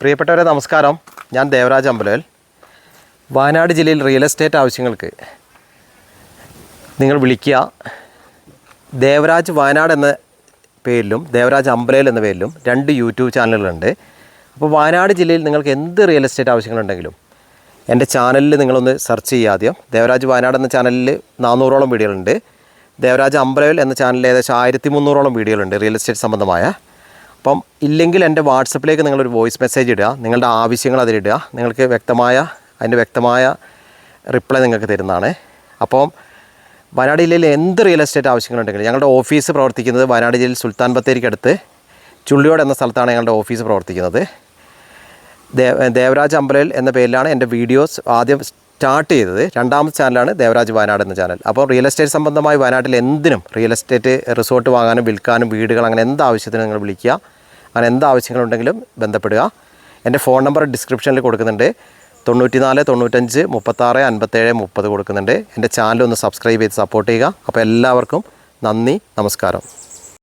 പ്രിയപ്പെട്ടവരെ നമസ്കാരം. ഞാൻ ദേവരാജ് അമ്പലവൽ. വയനാട് ജില്ലയിൽ റിയൽ എസ്റ്റേറ്റ് ആവശ്യങ്ങൾക്ക് നിങ്ങൾ വിളിക്കുക. ദേവരാജ് വയനാട് എന്ന പേരിലും ദേവരാജ് അമ്പലയിൽ എന്ന പേരിലും രണ്ട് യൂട്യൂബ് ചാനലുകളുണ്ട്. അപ്പോൾ വയനാട് ജില്ലയിൽ നിങ്ങൾക്ക് എന്ത് റിയൽ എസ്റ്റേറ്റ് ആവശ്യങ്ങളുണ്ടെങ്കിലും എന്റെ ചാനലിൽ നിങ്ങളൊന്ന് സെർച്ച് ചെയ്യുക ആദ്യം. ദേവരാജ് വയനാട് എന്ന ചാനലിൽ നാനൂറോളം വീഡിയോകളുണ്ട്. ദേവരാജ് അമ്പലവൽ എന്ന ചാനലിൽ ഏകദേശം ആയിരത്തി മുന്നൂറോളം വീഡിയോകളുണ്ട് റിയൽ എസ്റ്റേറ്റ് സംബന്ധമായ. അപ്പം ഇല്ലെങ്കിൽ എന്റെ വാട്സപ്പിലേക്ക് നിങ്ങളൊരു വോയിസ് മെസ്സേജ് ഇടുക. നിങ്ങളുടെ ആവശ്യങ്ങൾ അതിലിടുക നിങ്ങൾക്ക് വ്യക്തമായ അതിന്റെ വ്യക്തമായ റിപ്ലൈ നിങ്ങൾക്ക് തരുന്നതാണ്. അപ്പം വയനാട് ജില്ലയിൽ എന്ത് റിയൽ എസ്റ്റേറ്റ് ആവശ്യങ്ങളുണ്ടെങ്കിലും ഞങ്ങളുടെ ഓഫീസ് പ്രവർത്തിക്കുന്നത് വയനാട് ജില്ലയിൽ സുൽത്താൻ ബത്തേരിക്കടുത്ത് ചുള്ളിയോട് എന്ന സ്ഥലത്താണ് ഞങ്ങളുടെ ഓഫീസ് പ്രവർത്തിക്കുന്നത്. ദേവരാജ് അമ്പലയിൽ എന്ന പേരിലാണ് എന്റെ വീഡിയോസ് ആദ്യം സ്റ്റാർട്ട് ചെയ്തത് രണ്ടാമത്തെ ചാനലാണ് ദേവരാജ് വയനാട് എന്ന ചാനൽ. അപ്പോൾ റിയൽ എസ്റ്റേറ്റ് സംബന്ധമായി വയനാട്ടിൽ എന്തിനും റിയൽ എസ്റ്റേറ്റ് റിസോർട്ട് വാങ്ങാനും വിൽക്കാനും വീടുകൾ അങ്ങനെ എന്ത് ആവശ്യത്തിനും നിങ്ങൾ വിളിക്കുക. അങ്ങനെ എന്ത് ആവശ്യങ്ങളുണ്ടെങ്കിലും ബന്ധപ്പെടുക. എന്റെ ഫോൺ നമ്പർ ഡിസ്ക്രിപ്ഷനിൽ കൊടുക്കുന്നുണ്ട്. തൊണ്ണൂറ്റിനാല് തൊണ്ണൂറ്റഞ്ച് മുപ്പത്താറ് അൻപത്തേഴ് മുപ്പത് കൊടുക്കുന്നുണ്ട്. എന്റെ ചാനൽ ഒന്ന് സബ്സ്ക്രൈബ് ചെയ്ത് സപ്പോർട്ട് ചെയ്യുക. അപ്പോൾ എല്ലാവർക്കും നന്ദി നമസ്കാരം.